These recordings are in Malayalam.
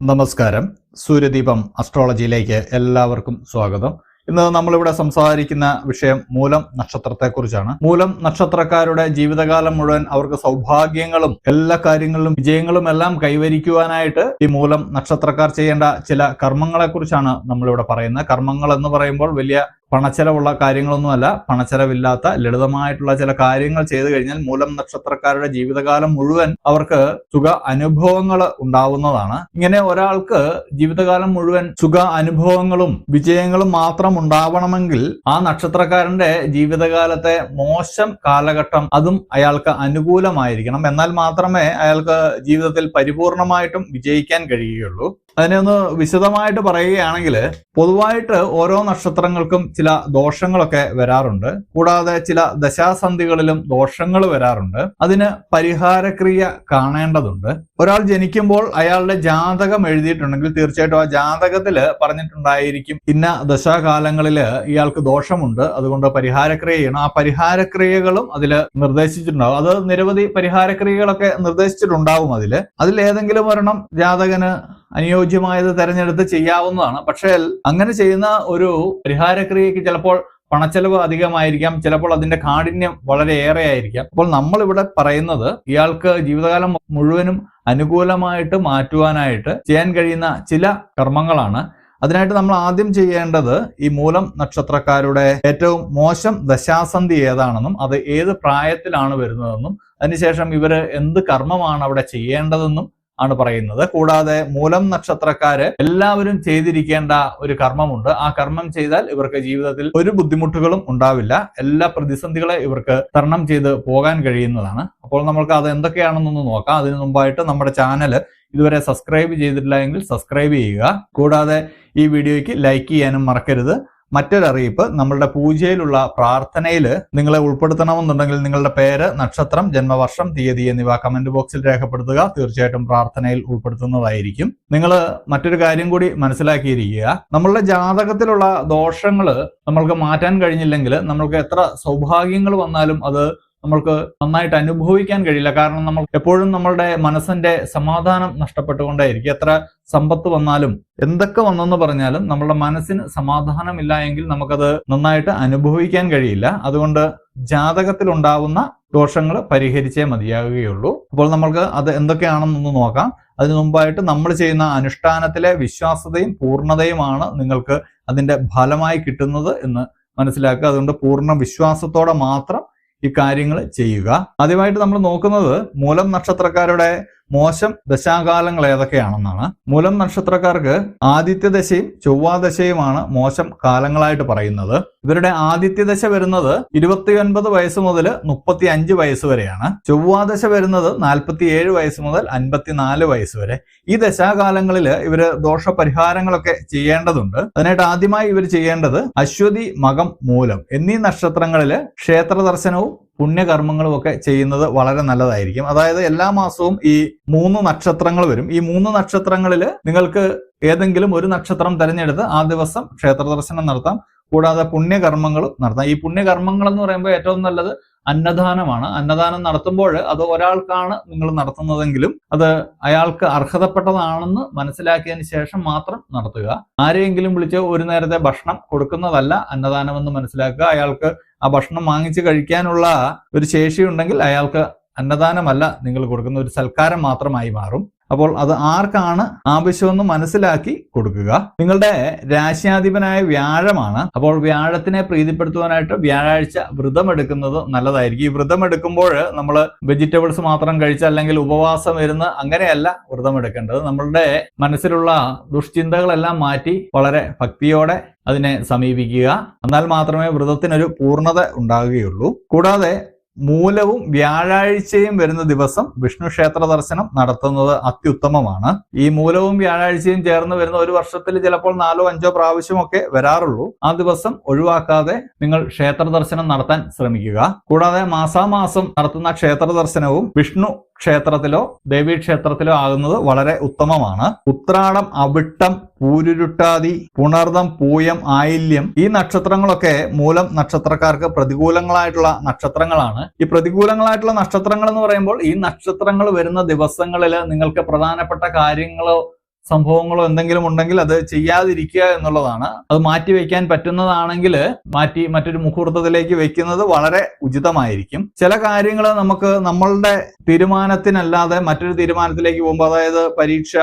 നമസ്കാരം. സൂര്യദീപം അസ്ട്രോളജിയിലേക്ക് എല്ലാവർക്കും സ്വാഗതം. ഇന്ന് നമ്മളിവിടെ സംസാരിക്കുന്ന വിഷയം മൂലം നക്ഷത്രത്തെക്കുറിച്ചാണ്. മൂലം നക്ഷത്രക്കാരുടെ ജീവിതകാലം മുഴുവൻ അവർക്ക് സൗഭാഗ്യങ്ങളും എല്ലാ കാര്യങ്ങളിലും വിജയങ്ങളും എല്ലാം കൈവരിക്കുവാനായിട്ട് ഈ മൂലം നക്ഷത്രക്കാർ ചെയ്യേണ്ട ചില കർമ്മങ്ങളെക്കുറിച്ചാണ് നമ്മളിവിടെ പറയുന്നത്. കർമ്മങ്ങൾ എന്ന് പറയുമ്പോൾ വലിയ പണച്ചെലവുള്ള കാര്യങ്ങളൊന്നുമല്ല പണച്ചെലവില്ലാത്ത ലളിതമായിട്ടുള്ള ചില കാര്യങ്ങൾ ചെയ്തു കഴിഞ്ഞാൽ മൂലം നക്ഷത്രക്കാരുടെ ജീവിതകാലം മുഴുവൻ അവർക്ക് സുഖ അനുഭവങ്ങൾ ഉണ്ടാവുന്നതാണ്. ഇങ്ങനെ ഒരാൾക്ക് ജീവിതകാലം മുഴുവൻ സുഖ അനുഭവങ്ങളും വിജയങ്ങളും മാത്രം ഉണ്ടാവണമെങ്കിൽ ആ നക്ഷത്രക്കാരന്റെ ജീവിതകാലത്തെ മോശം കാലഘട്ടം അതും അയാൾക്ക് അനുകൂലമായിരിക്കണം. എന്നാൽ മാത്രമേ അയാൾക്ക് ജീവിതത്തിൽ പരിപൂർണമായിട്ടും വിജയിക്കാൻ കഴിയുകയുള്ളൂ. അതിനെ ഒന്ന് വിശദമായിട്ട് പറയുകയാണെങ്കിൽ പൊതുവായിട്ട് ഓരോ നക്ഷത്രങ്ങൾക്കും ചില ദോഷങ്ങളൊക്കെ വരാറുണ്ട്. കൂടാതെ ചില ദശാസന്ധികളിലും ദോഷങ്ങൾ വരാറുണ്ട്. അതിന് പരിഹാരക്രിയ കാണേണ്ടതുണ്ട്. ഒരാൾ ജനിക്കുമ്പോൾ അയാളുടെ ജാതകം എഴുതിയിട്ടുണ്ടെങ്കിൽ തീർച്ചയായിട്ടും ആ ജാതകത്തിൽ പറഞ്ഞിട്ടുണ്ടായിരിക്കും ഇന്ന ദശാകാലങ്ങളിൽ ഇയാൾക്ക് ദോഷമുണ്ട് അതുകൊണ്ട് പരിഹാരക്രിയ ചെയ്യണം. ആ പരിഹാരക്രിയകളും അതിൽ നിർദ്ദേശിച്ചിട്ടുണ്ടാവും. അത് നിരവധി പരിഹാരക്രിയകളൊക്കെ നിർദ്ദേശിച്ചിട്ടുണ്ടാവും അതിൽ ഏതെങ്കിലും ഒരെണ്ണം ജാതകന് അനുയോജ്യമായത് തെരഞ്ഞെടുത്ത് ചെയ്യാവുന്നതാണ്. പക്ഷേ അങ്ങനെ ചെയ്യുന്ന ഒരു പരിഹാരക്രിയക്ക് ചിലപ്പോൾ പണച്ചെലവ് അധികമായിരിക്കാം. ചിലപ്പോൾ അതിന്റെ കാഠിന്യം വളരെ ഏറെ ആയിരിക്കാം അപ്പോൾ നമ്മൾ ഇവിടെ പറയുന്നത് ഇയാൾക്ക് ജീവിതകാലം മുഴുവനും അനുകൂലമായിട്ട് മാറ്റുവാനായിട്ട് ചെയ്യാൻ കഴിയുന്ന ചില കർമ്മങ്ങളാണ്. അതിനായിട്ട് നമ്മൾ ആദ്യം ചെയ്യേണ്ടത് ഈ മൂലം നക്ഷത്രക്കാരുടെ ഏറ്റവും മോശം ദശാസന്ധി ഏതാണെന്നും അത് ഏത് പ്രായത്തിലാണ് വരുന്നതെന്നും അതിനുശേഷം ഇവർ എന്ത് കർമ്മമാണ് അവിടെ ചെയ്യേണ്ടതെന്നും ആണ് പറയുന്നത്. കൂടാതെ മൂലം നക്ഷത്രക്കാര് എല്ലാവരും ചെയ്തിരിക്കേണ്ട ഒരു കർമ്മമുണ്ട്. ആ കർമ്മം ചെയ്താൽ ഇവർക്ക് ജീവിതത്തിൽ ഒരു ബുദ്ധിമുട്ടുകളും ഉണ്ടാവില്ല. എല്ലാ പ്രതിസന്ധികളെ ഇവർക്ക് തരണം ചെയ്ത് പോകാൻ കഴിയുന്നതാണ്. അപ്പോൾ നമ്മൾക്ക് അത് എന്തൊക്കെയാണെന്നൊന്ന് നോക്കാം. അതിനു മുമ്പായിട്ട് നമ്മുടെ ചാനൽ ഇതുവരെ സബ്സ്ക്രൈബ് ചെയ്തിട്ടില്ല എങ്കിൽ സബ്സ്ക്രൈബ് ചെയ്യുക. കൂടാതെ ഈ വീഡിയോയ്ക്ക് ലൈക്ക് ചെയ്യാനും മറക്കരുത്. മറ്റൊരറിയിപ്പ് നമ്മളുടെ പൂജയിലുള്ള പ്രാർത്ഥനയിൽ നിങ്ങളെ ഉൾപ്പെടുത്തണമെന്നുണ്ടെങ്കിൽ നിങ്ങളുടെ പേര് നക്ഷത്രം ജന്മവർഷം തീയതി എന്നിവ കമന്റ് ബോക്സിൽ രേഖപ്പെടുത്തുക. തീർച്ചയായിട്ടും പ്രാർത്ഥനയിൽ ഉൾപ്പെടുത്തുന്നതായിരിക്കും. നിങ്ങൾ മറ്റൊരു കാര്യം കൂടി മനസ്സിലാക്കിയിരിക്കുക. നമ്മളുടെ ജാതകത്തിലുള്ള ദോഷങ്ങൾ നമ്മൾക്ക് മാറ്റാൻ കഴിഞ്ഞില്ലെങ്കിൽ നമ്മൾക്ക് എത്ര സൗഭാഗ്യങ്ങൾ വന്നാലും അത് നമ്മൾക്ക് നന്നായിട്ട് അനുഭവിക്കാൻ കഴിയില്ല. കാരണം നമ്മൾ എപ്പോഴും നമ്മളുടെ മനസ്സിന്റെ സമാധാനം നഷ്ടപ്പെട്ടുകൊണ്ടേയിരിക്കും. എത്ര സമ്പത്ത് വന്നാലും എന്തൊക്കെ വന്നെന്ന് പറഞ്ഞാലും നമ്മുടെ മനസ്സിന് സമാധാനമില്ല എങ്കിൽ നമുക്കത് നന്നായിട്ട് അനുഭവിക്കാൻ കഴിയില്ല. അതുകൊണ്ട് ജാതകത്തിൽ ഉണ്ടാവുന്ന ദോഷങ്ങൾ പരിഹരിച്ചേ മതിയാകുകയുള്ളൂ. അപ്പോൾ നമ്മൾക്ക് അത് എന്തൊക്കെയാണെന്നൊന്ന് നോക്കാം. അതിനു മുമ്പായിട്ട് നമ്മൾ ചെയ്യുന്ന അനുഷ്ഠാനത്തിലെ വിശ്വാസതയും പൂർണതയുമാണ് നിങ്ങൾക്ക് അതിന്റെ ഫലമായി കിട്ടുന്നത് എന്ന് മനസ്സിലാക്കുക. അതുകൊണ്ട് പൂർണ വിശ്വാസത്തോടെ മാത്രം ഈ കാര്യങ്ങൾ ചെയ്യുക. ആദ്യമായിട്ട് നമ്മൾ നോക്കുന്നത് മൂലം നക്ഷത്രക്കാരുടെ മോശം ദശാകാലങ്ങൾ ഏതൊക്കെയാണെന്നാണ്. മൂലം നക്ഷത്രക്കാർക്ക് ആദിത്യ ദശയും ചൊവ്വാദശയുമാണ് മോശം കാലങ്ങളായിട്ട് പറയുന്നത്. ഇവരുടെ ആദിത്യ ദശ വരുന്നത് ഇരുപത്തിയൊൻപത് വയസ്സ് മുതൽ മുപ്പത്തി അഞ്ച് വയസ്സ് വരെയാണ്. ചൊവ്വാദശ വരുന്നത് നാൽപ്പത്തിയേഴ് വയസ്സ് മുതൽ അൻപത്തിനാല് വയസ്സ് വരെ. ഈ ദശാകാലങ്ങളിൽ ഇവർ ദോഷപരിഹാരങ്ങളൊക്കെ ചെയ്യേണ്ടതുണ്ട്. അതിനായിട്ട് ആദ്യമായി ഇവർ ചെയ്യേണ്ടത് അശ്വതി മകം മൂലം. എന്നീ നക്ഷത്രങ്ങളിൽ ക്ഷേത്ര ദർശനവും പുണ്യകർമ്മങ്ങളും ഒക്കെ ചെയ്യുന്നത് വളരെ നല്ലതായിരിക്കും. അതായത് എല്ലാ മാസവും ഈ മൂന്ന് നക്ഷത്രങ്ങൾ വരും. ഈ മൂന്ന് നക്ഷത്രങ്ങളിൽ നിങ്ങൾക്ക് ഏതെങ്കിലും ഒരു നക്ഷത്രം തിരഞ്ഞെടുത്ത് ആ ദിവസം ക്ഷേത്ര ദർശനം നടത്താം. കൂടാതെ പുണ്യകർമ്മങ്ങളും നടത്താം. ഈ പുണ്യകർമ്മങ്ങൾ എന്ന് പറയുമ്പോൾ ഏറ്റവും നല്ലത് അന്നദാനമാണ്. അന്നദാനം നടത്തുമ്പോൾ അത് ഒരാൾക്കാണ് നിങ്ങൾ നടത്തുന്നതെങ്കിലും അത് അയാൾക്ക് അർഹതപ്പെട്ടതാണെന്ന് മനസ്സിലാക്കിയതിന് ശേഷം മാത്രം നടത്തുക. ആരെയെങ്കിലും വിളിച്ച് ഒരു നേരത്തെ ഭക്ഷണം കൊടുക്കുന്നതല്ല അന്നദാനം എന്ന് മനസ്സിലാക്കുക. അയാൾക്ക് ആ ഭക്ഷണം വാങ്ങിച്ച് കഴിക്കാനുള്ള ഒരു ശേഷിയുണ്ടെങ്കിൽ അയാൾക്ക് അന്നദാനമല്ല നിങ്ങൾ കൊടുക്കുന്ന ഒരു സൽക്കാരം മാത്രമായി മാറും. അപ്പോൾ അത് ആർക്കാണ് ആവശ്യമെന്ന് മനസ്സിലാക്കി കൊടുക്കുക. നിങ്ങളുടെ രാശ്യാധിപനായ വ്യാഴമാണ്. അപ്പോൾ വ്യാഴത്തിനെ പ്രീതിപ്പെടുത്തുവാനായിട്ട് വ്യാഴാഴ്ച വ്രതം എടുക്കുന്നത് നല്ലതായിരിക്കും. ഈ വ്രതം എടുക്കുമ്പോൾ നമ്മൾ വെജിറ്റബിൾസ് മാത്രം കഴിച്ച് അല്ലെങ്കിൽ ഉപവാസം ഇരുന്ന് അങ്ങനെയല്ല വ്രതം എടുക്കേണ്ടത്. നമ്മളുടെ മനസ്സിലുള്ള ദുഷ്ചിന്തകളെല്ലാം മാറ്റി വളരെ ഭക്തിയോടെ അതിനെ സമീപിക്കുക. എന്നാൽ മാത്രമേ വ്രതത്തിനൊരു പൂർണത ഉണ്ടാകുകയുള്ളൂ. കൂടാതെ മൂലവും വ്യാഴാഴ്ചയും വരുന്ന ദിവസം വിഷ്ണു ക്ഷേത്ര ദർശനം നടത്തുന്നത് അത്യുത്തമമാണ്. ഈ മൂലവും വ്യാഴാഴ്ചയും ചേർന്ന് വരുന്ന ഒരു വർഷത്തിൽ ചിലപ്പോൾ നാലോ അഞ്ചോ പ്രാവശ്യമൊക്കെ വരാറുള്ളൂ. ആ ദിവസം ഒഴിവാക്കാതെ നിങ്ങൾ ക്ഷേത്ര ദർശനം നടത്താൻ ശ്രമിക്കുക. കൂടാതെ മാസാമാസം നടത്തുന്ന ക്ഷേത്ര ദർശനവും വിഷ്ണു ക്ഷേത്രത്തിലോ ദേവീ ക്ഷേത്രത്തിലോ ആകുന്നത് വളരെ ഉത്തമമാണ്. ഉത്രാടം അവിട്ടം പൂരുരുട്ടാതി പുണർദം പൂയം ആയില്യം ഈ നക്ഷത്രങ്ങളൊക്കെ മൂലം നക്ഷത്രക്കാർക്ക് പ്രതികൂലങ്ങളായിട്ടുള്ള നക്ഷത്രങ്ങളാണ്. ഈ പ്രതികൂലങ്ങളായിട്ടുള്ള നക്ഷത്രങ്ങൾ എന്ന് പറയുമ്പോൾ ഈ നക്ഷത്രങ്ങൾ വരുന്ന ദിവസങ്ങളിൽ നിങ്ങൾക്ക് പ്രധാനപ്പെട്ട കാര്യങ്ങളോ സംഭവങ്ങളോ എന്തെങ്കിലും ഉണ്ടെങ്കിൽ അത് ചെയ്യാതിരിക്കുക എന്നുള്ളതാണ്. അത് മാറ്റി വെക്കാൻ പറ്റുന്നതാണെങ്കിൽ മാറ്റി മറ്റൊരു മുഹൂർത്തത്തിലേക്ക് വെക്കുന്നത് വളരെ ഉചിതമായിരിക്കും. ചില കാര്യങ്ങൾ നമുക്ക് നമ്മളുടെ തീരുമാനത്തിനല്ലാതെ മറ്റൊരു തീരുമാനത്തിലേക്ക് പോകുമ്പോൾ അതായത് പരീക്ഷ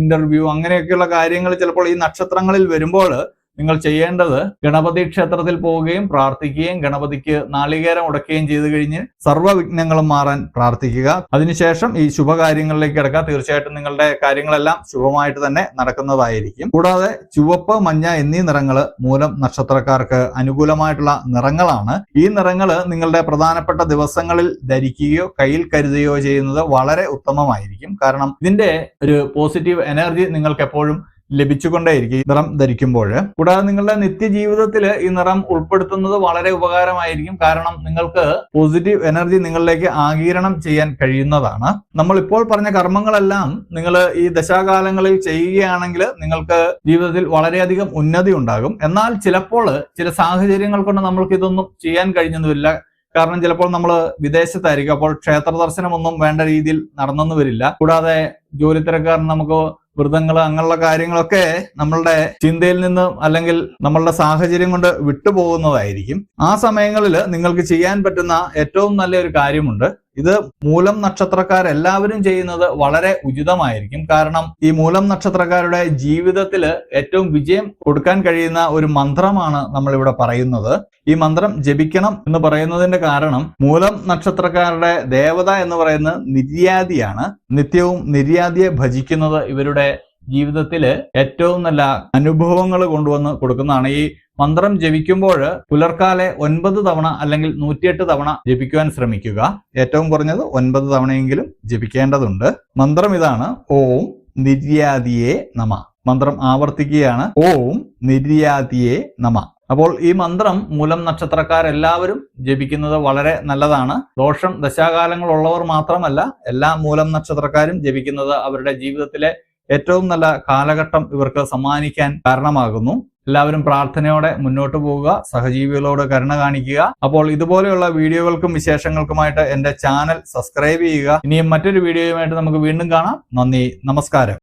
ഇന്റർവ്യൂ അങ്ങനെയൊക്കെയുള്ള കാര്യങ്ങൾ ചിലപ്പോൾ ഈ നക്ഷത്രങ്ങളിൽ വരുമ്പോൾ നിങ്ങൾ ചെയ്യേണ്ടത് ഗണപതി ക്ഷേത്രത്തിൽ പോവുകയും പ്രാർത്ഥിക്കുകയും ഗണപതിക്ക് നാളികേരം ഉടക്കുകയും ചെയ്തു കഴിഞ്ഞ് സർവവിഘ്നങ്ങളും മാറാൻ പ്രാർത്ഥിക്കുക. അതിനുശേഷം ഈ ശുഭകാര്യങ്ങളിലേക്ക് കിടക്കുക. തീർച്ചയായിട്ടും നിങ്ങളുടെ കാര്യങ്ങളെല്ലാം ശുഭമായിട്ട് തന്നെ നടക്കുന്നതായിരിക്കും. കൂടാതെ ചുവപ്പ് മഞ്ഞ എന്നീ നിറങ്ങൾ മൂലം നക്ഷത്രക്കാർക്ക് അനുകൂലമായിട്ടുള്ള നിറങ്ങളാണ്. ഈ നിറങ്ങൾ നിങ്ങളുടെ പ്രധാനപ്പെട്ട ദിവസങ്ങളിൽ ധരിക്കുകയോ കയ്യിൽ കരുതുകയോ ചെയ്യുന്നത് വളരെ ഉത്തമമായിരിക്കും. കാരണം ഇതിന്റെ ഒരു പോസിറ്റീവ് എനർജി നിങ്ങൾക്ക് എപ്പോഴും ലഭിച്ചുകൊണ്ടേയിരിക്കും ഈ നിറം ധരിക്കുമ്പോൾ. കൂടാതെ നിങ്ങളുടെ നിത്യജീവിതത്തിൽ ഈ നിറം ഉൾപ്പെടുത്തുന്നത് വളരെ ഉപകാരമായിരിക്കും. കാരണം നിങ്ങൾക്ക് പോസിറ്റീവ് എനർജി നിങ്ങളിലേക്ക് ആഗീരണം ചെയ്യാൻ കഴിയുന്നതാണ്. നമ്മൾ ഇപ്പോൾ പറഞ്ഞ കർമ്മങ്ങളെല്ലാം നിങ്ങൾ ഈ ദശാകാലങ്ങളിൽ ചെയ്യുകയാണെങ്കിൽ നിങ്ങൾക്ക് ജീവിതത്തിൽ വളരെയധികം ഉന്നതി ഉണ്ടാകും. എന്നാൽ ചിലപ്പോൾ ചില സാഹചര്യങ്ങൾ കൊണ്ട് നമ്മൾക്ക് ഇതൊന്നും ചെയ്യാൻ കഴിഞ്ഞൊന്നുമില്ല കാരണം ചിലപ്പോൾ നമ്മൾ വിദേശത്തായിരിക്കും. അപ്പോൾ ക്ഷേത്ര ദർശനമൊന്നും വേണ്ട രീതിയിൽ നടന്നെന്ന് വരില്ല. കൂടാതെ ജോലി തിരക്കാരൻ നമുക്ക് വ്രതങ്ങൾ അങ്ങനെയുള്ള കാര്യങ്ങളൊക്കെ നമ്മളുടെ ചിന്തയിൽ നിന്നും അല്ലെങ്കിൽ നമ്മളുടെ സാഹചര്യം കൊണ്ട് വിട്ടുപോകുന്നതായിരിക്കും. ആ സമയങ്ങളിൽ നിങ്ങൾക്ക് ചെയ്യാൻ പറ്റുന്ന ഏറ്റവും നല്ലൊരു കാര്യമുണ്ട്. ഇത് മൂലം നക്ഷത്രക്കാരെല്ലാവരും ചെയ്യുന്നത് വളരെ ഉചിതമായിരിക്കും. കാരണം ഈ മൂലം നക്ഷത്രക്കാരുടെ ജീവിതത്തിൽ ഏറ്റവും വിജയം കൊടുക്കാൻ കഴിയുന്ന ഒരു മന്ത്രമാണ് നമ്മളിവിടെ പറയുന്നത്. ഈ മന്ത്രം ജപിക്കണം എന്ന് പറയുന്നതിന്റെ കാരണം മൂലം നക്ഷത്രക്കാരുടെ ദേവത എന്ന് പറയുന്നത് നിര്യാതിയാണ്. നിത്യവും നിര്യാതിയെ ഭജിക്കുന്നത് ഇവരുടെ ജീവിതത്തിൽ ഏറ്റവും നല്ല അനുഭവങ്ങൾ കൊണ്ടുവന്ന് കൊടുക്കുന്നതാണ്. ഈ മന്ത്രം ജപിക്കുമ്പോൾ പുലർക്കാലെ ഒൻപത് തവണ അല്ലെങ്കിൽ നൂറ്റിയെട്ട് തവണ ജപിക്കുവാൻ ശ്രമിക്കുക. ഏറ്റവും കുറഞ്ഞത് ഒൻപത് തവണയെങ്കിലും ജപിക്കേണ്ടതുണ്ട്. മന്ത്രം ഇതാണ്. ഓം നിര്യാതിയെ നമ. മന്ത്രം ആവർത്തിക്കുകയാണ്. ഓം നിര്യാതിയെ നമ. അപ്പോൾ ഈ മന്ത്രം മൂലം നക്ഷത്രക്കാരെല്ലാവരും ജപിക്കുന്നത് വളരെ നല്ലതാണ്. ദോഷം ദശാകാലങ്ങളുള്ളവർ മാത്രമല്ല എല്ലാ മൂലം നക്ഷത്രക്കാരും ജപിക്കുന്നത് അവരുടെ ജീവിതത്തിലെ ഏറ്റവും നല്ല കാലഘട്ടം ഇവർക്ക് സമ്മാനിക്കാൻ കാരണമാകുന്നു. എല്ലാവരും പ്രാർത്ഥനയോടെ മുന്നോട്ട് പോവുക സഹജീവികളോട് കരുണ കാണിക്കുക. അപ്പോൾ ഇതുപോലെയുള്ള വീഡിയോകൾക്കും വിശേഷങ്ങൾക്കുമായിട്ട് എന്റെ ചാനൽ സബ്സ്ക്രൈബ് ചെയ്യുക. ഇനിയും മറ്റൊരു വീഡിയോയുമായിട്ട് നമുക്ക് വീണ്ടും കാണാം. നന്ദി നമസ്കാരം.